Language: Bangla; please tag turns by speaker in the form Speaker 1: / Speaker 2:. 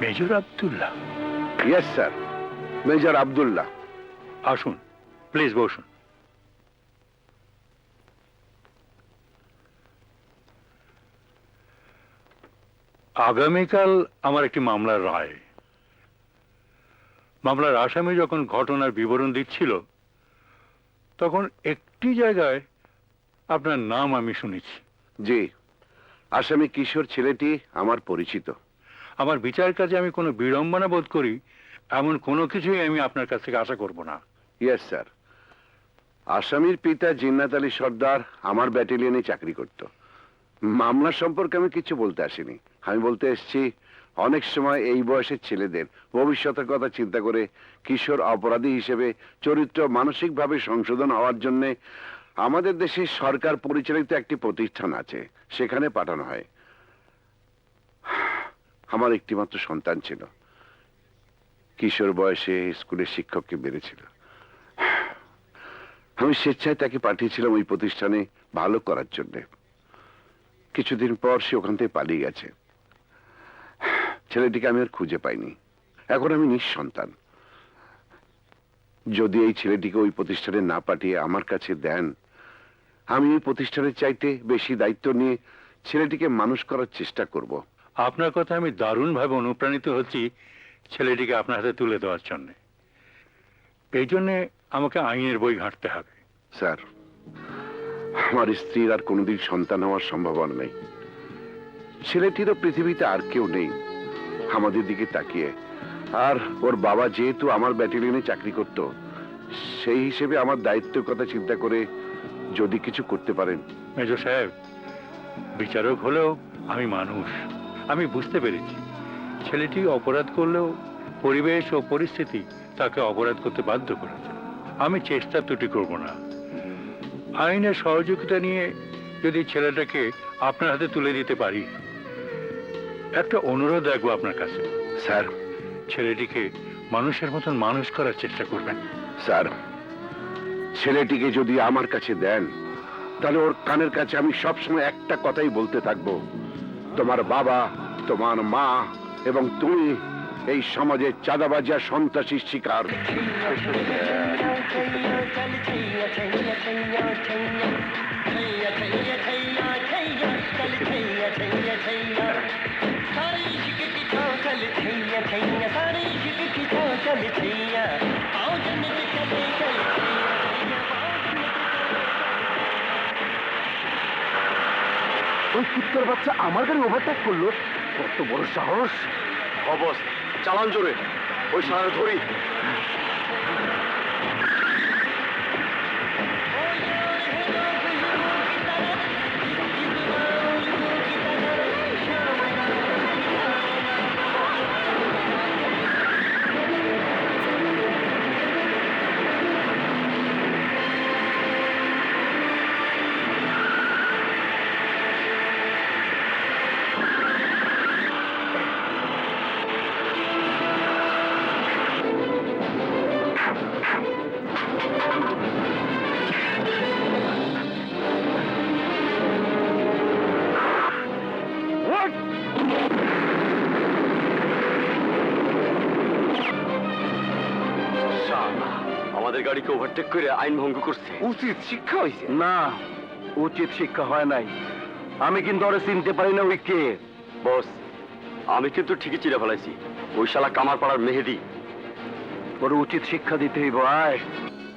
Speaker 1: Major Abdullah.
Speaker 2: Yes sir major Abdullah.
Speaker 1: আসুন প্লিজ বসুন। আগামীকাল আমার একটি মামলার রায়। মামলার আসামি যখন ঘটনার বিবরণ দিচ্ছিল তখন একটি জায়গায় আপনার নাম আমি শুনেছি।
Speaker 2: জি আসামি কিশোর ছেলেটি আমার পরিচিত।
Speaker 1: আমার বিচার কাজে আমি কোনো বিড়ম্বনা বোধ করি, এমন কোনো কিছুই আমি আপনার কাছ থেকে আশা করব না।
Speaker 2: ইয়েস স্যার আসামির পিতা জিন্নাত আলী সর্দার আমার ব্যাটালিয়নে চাকরি করত। মামলা সম্পর্কে আমি কিছু বলতে আসিনি। আমি বলতে এসেছি, অনেক সময় এই বয়সের ছেলেদের ভবিষ্যতের কথা চিন্তা করে কিশোর অপরাধী হিসেবে চরিত্র মানসিকভাবে সংশোধন হওয়ার জন্য আমাদের দেশে সরকার পরিচালিত একটি প্রতিষ্ঠান আছে, সেখানে পাঠানো হয়। আমার একটিমাত্র সন্তান ছিল। কিশোর বয়সে স্কুলের শিক্ষককে বেড়েছিল আমি স্বেচ্ছায় তাকে পাঠিয়েছিলাম ওই প্রতিষ্ঠানে ভালো করার জন্য। কিছুদিন পর সে ওখান থেকে পালিয়ে গেছে। ছেলেটিকে আমি আর খুঁজে পাইনি। এখন আমি নিঃসন্তান। যদি এই ছেলেটিকে ওই প্রতিষ্ঠানে না পাঠিয়ে আমার কাছে দেন, আমি এই প্রতিষ্ঠানের চাইতে বেশি দায়িত্ব নিয়ে ছেলেটিকে মানুষ করার চেষ্টা করব।
Speaker 1: আপনার কথা আমি দারুণভাবে অনুপ্রাণিত হচ্ছি ছেলেটিকে আপনার হাতে তুলে দেওয়ার জন্য। এই জন্যে আমাকে আইনের বই ঘাঁটতে হবে।
Speaker 2: স্যার আমার স্ত্রীর আর কোনোদিন সন্তান হওয়ার সম্ভাবনা নেই। ছেলেটিরও পৃথিবীতে আর কেউ নেই। আমাদের দিকে তাকিয়ে। আর ওর বাবা যেহেতু আমার ব্যাটালিয়নে চাকরি করত সেই হিসেবে আমার দায়িত্বের কথা চিন্তা করে যদি কিছু করতে পারেন।
Speaker 1: মেজর সাহেব বিচারক হলেও আমি মানুষ। আমি বুঝতে পেরেছি। ছেলেটি অপরাধ করলেও পরিবেশ ও পরিস্থিতি তাকে অপরাধ করতে বাধ্য করেছে। আমি চেষ্টা ত্রুটি করব না। আইনের সহযোগিতা নিয়ে যদি ছেলেটাকে আপনার হাতে তুলে দিতে পারি একটা অনুরোধ রাখব আপনার কাছে।
Speaker 2: স্যার।
Speaker 1: ছেলেটিকে মানুষের মতন মানুষ করার চেষ্টা করবেন।
Speaker 2: স্যার ছেলেটিকে যদি আমার কাছে দেন তাহলে ওর কানের কাছে আমি সবসময় একটা কথাই বলতে থাকব। তোমার বাবা তোমার মা এবং তুমি এই সমাজে চাঁদাবাজা সন্ত্রাসীর শিকার।
Speaker 3: ওই বাচ্চা আমার গাড়ি ওভারটেক করল? কত বড় সাহস?
Speaker 4: অবস্থ। চালান জোরে। ওই সারা ধরি। আমাদের গাড়িকে ওভারটেক করে আইন ভঙ্গ করছে।
Speaker 3: উচিত শিক্ষা হয়েছে না উচিত শিক্ষা হয় নাই। আমি কিন্তু ওরে চিনতে পারি না ওই কে।
Speaker 4: বস আমি কিন্তু ঠিকই চিনে ফেলাইছি। ওই শালা কামার পাড়ার মেহেদি।
Speaker 3: ওর উচিত শিক্ষা দিতে হইব আয়।